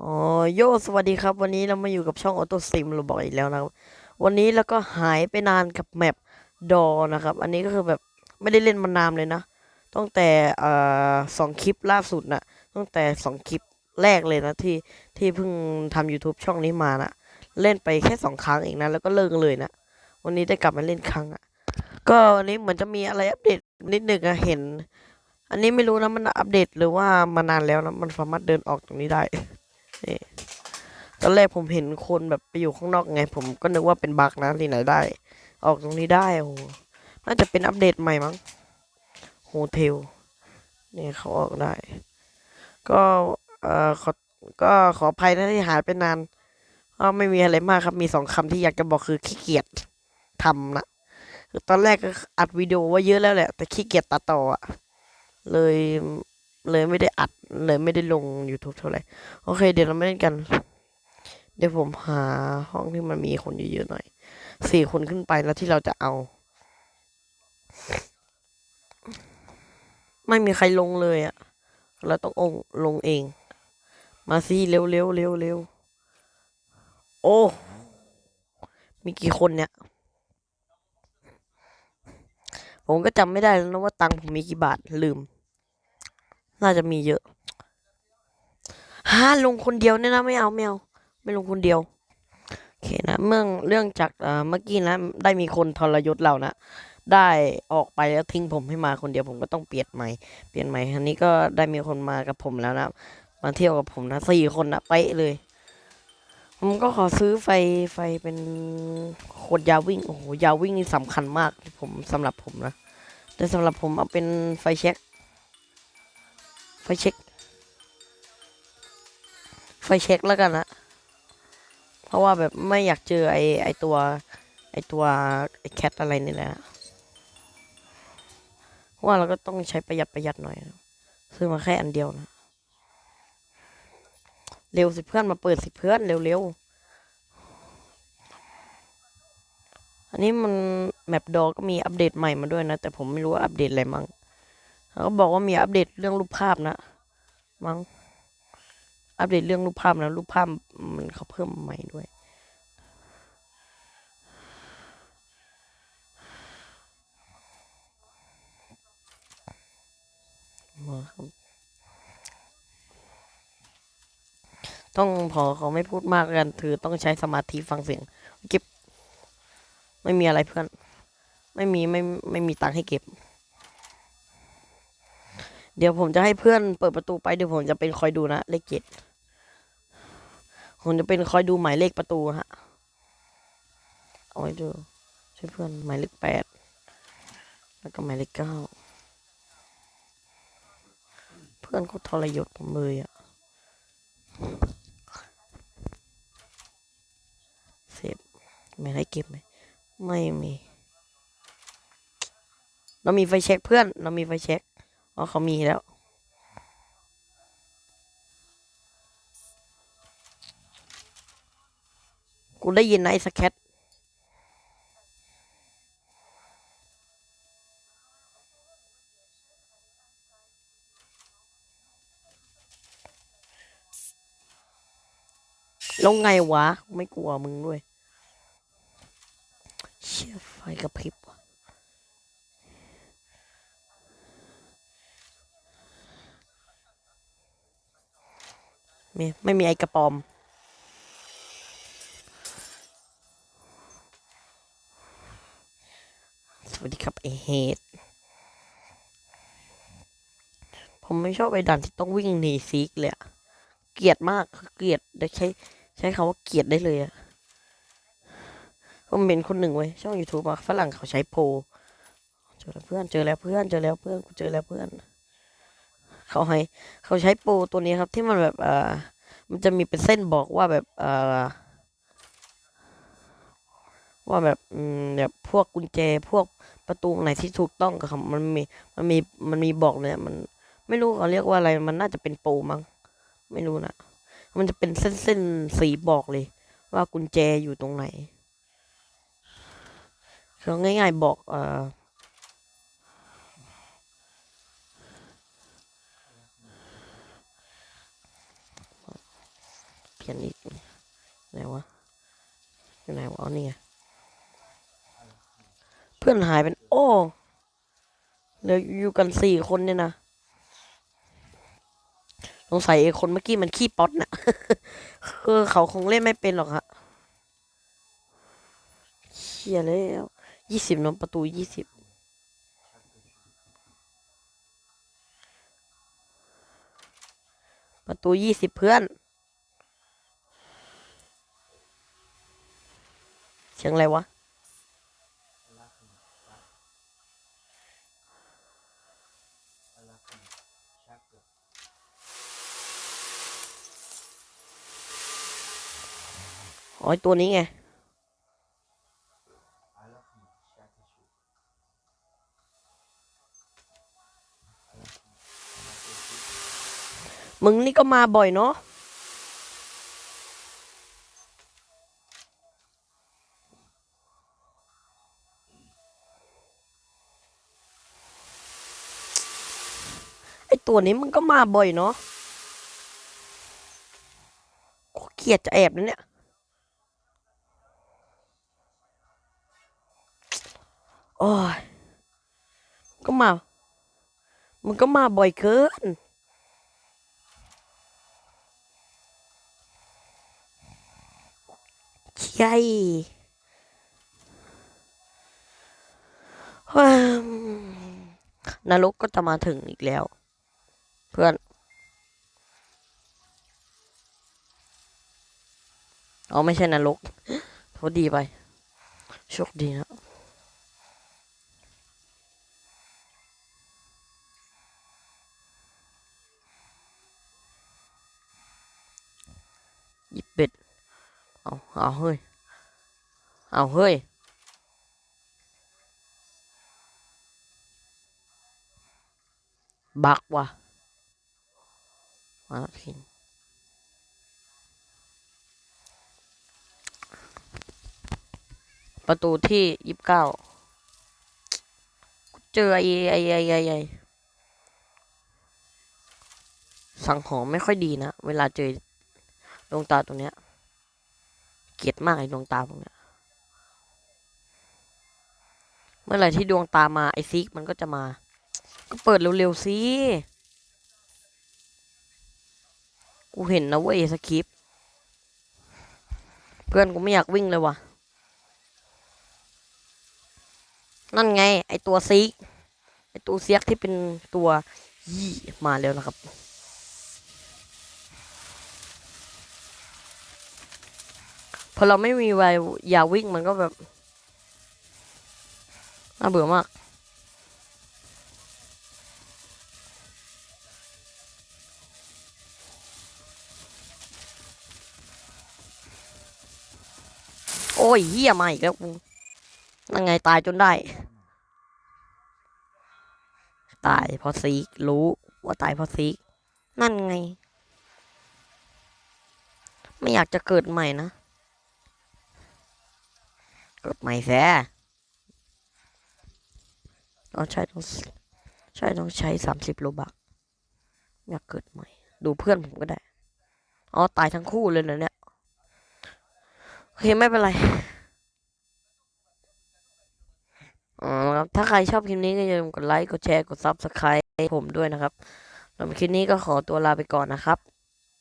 อ๋อโยสวัสดีครับวันนี้เรามาอยู่กับช่องออโต้ซิมเราบอกอีกแล้วนะครับ วันนี้เราก็หายไปนานกับแมปดอนะครับ อันนี้ก็คือแบบไม่ได้เล่นมานานเลยนะตั้งแต่เอ่อสองคลิปล่าสุดนะตั้งแต่สองคลิปแรกเลยนะที่ที่เพิ่งทำ YouTube ช่องนี้มานะเล่นไปแค่สองครั้งเองนะแล้วก็เลิกเลยนะวันนี้ได้กลับมาเล่นครั้งอะก็วันนี้เหมือนจะมีอะไรอัปเดตนิดนึงอะเห็น อันนี้ไม่รู้นะมันอัปเดตหรือว่ามานานแล้วนะมันสามารถเดินออกตรงนี้ได้ นี่ตอนแรกผมเห็นคนแบบไปอยู่ข้างนอกไง ผมก็นึกว่าเป็นบั๊กนะที่ไหนได้ ออกตรงนี้ได้โอ้โหน่าจะเป็นอัปเดตใหม่มั้งโฮเทลนี่เขาออกได้ ก็เอ่อขอก็ขออภัยนะที่หายไปนานก็ไม่มีอะไรมากครับมีสองคำที่อยากจะบอกคือขี้เกียจทำนะคือตอนแรกก็อัดวิดีโอไว้เยอะแล้วแหละ แต่ขี้เกียจตัดต่ออะเลย เลยไม่ได้อัดเลยไม่ได้ลง YouTube เท่าไหร่ โอเค เดี๋ยวเราไม่เล่นกัน เดี๋ยวผมหาห้องที่มันมีคนเยอะๆหน่อยสี่คนขึ้นไปแล้วที่เราจะเอา ไม่มีใครลงเลยอะเราต้ององลงเอง มาสิเร็วเร็วเร็วเร็วโอ้มีกี่คนเนี่ย ผมก็จำไม่ได้แล้วนะว่าตังค์ผมมีกี่บาทลืม น่าจะมีเยอะฮ่าลงคนเดียวเนี่ยนะไม่เอาไม่เอาไม่ลงคนเดียวโอเคนะเมื่อเรื่องจากเมื่อกี้นะได้มีคนทรยศเรานะได้ออกไปแล้วทิ้งผมให้มาคนเดียวผมก็ต้องเปลี่ยนใหม่เปลี่ยนใหม่ครั้นี้ก็ได้มีคนมากับผมแล้วนะมาเที่ยวกับผมนะสี่คนนะเป๊ะเลย ผมก็ขอซื้อไฟไฟเป็นโคดยาวิ่งโอ้โหยาวิ่งนี่สำคัญมากผมสำหรับผมนะแต่สำหรับผมเอาเป็นไฟเช็ค เช็ค ไฟเช็คแล้วกันนะ เพราะว่าแบบไม่อยากเจอไอไอตัวไอตัวไอแคทอะไรนี่แหละนะเพราะว่าเราก็ต้องใช้ประหยัดประหยัดหน่อยนะซื้อมาแค่อันเดียวนะ เร็วสิเพื่อนมาเปิดสิเพื่อนเร็วเร็วอันนี้มันแมปดอก็มีอัปเดตใหม่มาด้วยนะ แต่ผมไม่รู้ว่าอัปเดตอะไรมั้ง เขาก็บอกว่ามีอัปเดตเรื่องรูปภาพนะมั้งอัปเดตเรื่องรูปภาพนะรูปภาพมันเขาเพิ่มใหม่ด้วยมาครับต้องพอเขาไม่พูดมากกันคือต้องใช้สมาธิฟังเสียง เก็บ ไม่มีอะไรเพื่อน ไม่มีไม่ไม่มีตังค์ให้เก็บ เดี๋ยวผมจะให้เพื่อนเปิดประตูไปเดี๋ยวผมจะเป็นคอยดูนะเลขเจ็ดผมจะเป็นคอยดูหมายเลขประตูฮะเอาไว้ดูช่วยเพื่อนหมายเลขแปดแล้วก็หมายเลขเก้าเพื่อนเขาทรยศผมเลยอะเสพไม่ให้เก็บไหมไม่มี เรามีไฟเช็คเพื่อน เรามีไฟเช็ค อ๋อเขามีแล้ว กูได้ยินนะไอ้สแคทลงไงวะ ไม่กลัวมึงด้วย เชี่ยไฟกระพริบ ไม่ไม่มีไอกระปอม สวัสดีครับไอเฮดผมไม่ชอบไอด่านที่ต้องวิ่งหนีซีกเลยอะเกลียดมากคือเกลียดได้ใช้ใช้คำว่าเกลียดได้เลยอะผมเป็นคนหนึ่งเว้ช่องยูทูบอะฝรั่งเขาใช้โพลเจอแล้วเพื่อนเจอแล้วเพื่อนเจอแล้วเพื่อนกูเจอแล้วเพื่อน เขาให้เขาใช้โปรตัวนี้ครับ ที่มันแบบเอ่อมันจะมีเป็นเส้นบอกว่าแบบเอ่อว่าแบบแบบพวกกุญแจพวกประตูไหนที่ถูกต้องกับมันมีมันมีมันมีบอกเลยมันไม่รู้เขาเรียกว่าอะไรมันน่าจะเป็นโปรมั้งไม่รู้นะมันจะเป็นเส้นเส้นสีบอกเลย ว่ากุญแจอยู่ตรงไหนเขาง่าย ๆ บอกเอ่อ เปลี่ยนอีกไหนวะอยู่ไหนวะอ๋อนี่ไงเพื่อนหายเป็นโอ้เหลืออยู่กันสี่คนเนี่ยนะสงสัยไอ้คนเมื่อกี้มันขี้ป๊อตน่ะคือเขาคงเล่นไม่เป็นหรอกฮะเชี่ยแล้วยี่สิบนนประตูยี่สิบประตูยี่สิบเพื่อน สียงอะไรวะ อ๋อไอตัวนี้ไงมึงนี่ก็มาบ่อยเนาะ ตัวนี้มึงก็มาบ่อยเนาะโคตรเกลียดจะแอบนะเนี่ย โอ้ยก็มามึงก็มาบ่อยเกินใช่นรกก็จะมาถึงอีกแล้ว เพื่อน เอาไม่ใช่นรกโทษดีไป โชคดีนะยิบเบ็ดเอาเอาเฮ้ย เอาเฮ้ยบักว่ะ มาพิงประตูที่ยี่สิบเก้าเจอไอ้ไอ้ไอ้ไอ้ไอ้สังหรณ์ไม่ค่อยดีนะ เวลาเจอดวงตาตรงเนี้ย เกลียดมากไอ้ดวงตาพวกเนี้ย เมื่อไหร่ที่ดวงตามาไอซิกมันก็จะมา ก็เปิดเร็วๆสิ กูเห็นนะเว้ยสคริปเพื่อนกูไม่อยากวิ่งเลยว่ะ นั่นไง ไอตัวซิกไอตัวเซียกที่เป็นตัวยี่มาแล้วนะครับพอเราไม่มีวัยอย่าวิ่งมันก็แบบน่าเบื่อมาก ยเฮียมาอีกแล้วกูนั่นไงตายจนได้ ตายเพราะซีกรู้ว่าตายเพราะซีกนั่นไง ไม่อยากจะเกิดใหม่นะ เกิดใหม่แซ่เราใช้ต้องใช่ต้องใช้สามสิบโลบักอยากเกิดใหม่ ดูเพื่อนผมก็ได้ อ๋อ ตายทั้งคู่เลยนะเนี่ย เคไม่เป็นไรอ๋อครับ ถ้าใครชอบคลิปนี้ก็อย่าลืมกดไลค์ กดแชร์ กดซับสไครต์ผมด้วยนะครับสำหรับคลิปนี้ก็ขอตัวลาไปก่อนนะครับ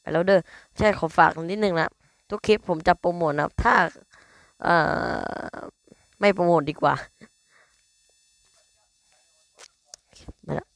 ไปแล้วเด้อ ใช่ขอฝากนิดนึงนะ ทุกคลิปผมจะโปรโมทนะครับ ถ้า เอ่อ ไม่โปรโมทดีกว่าไปแล้ว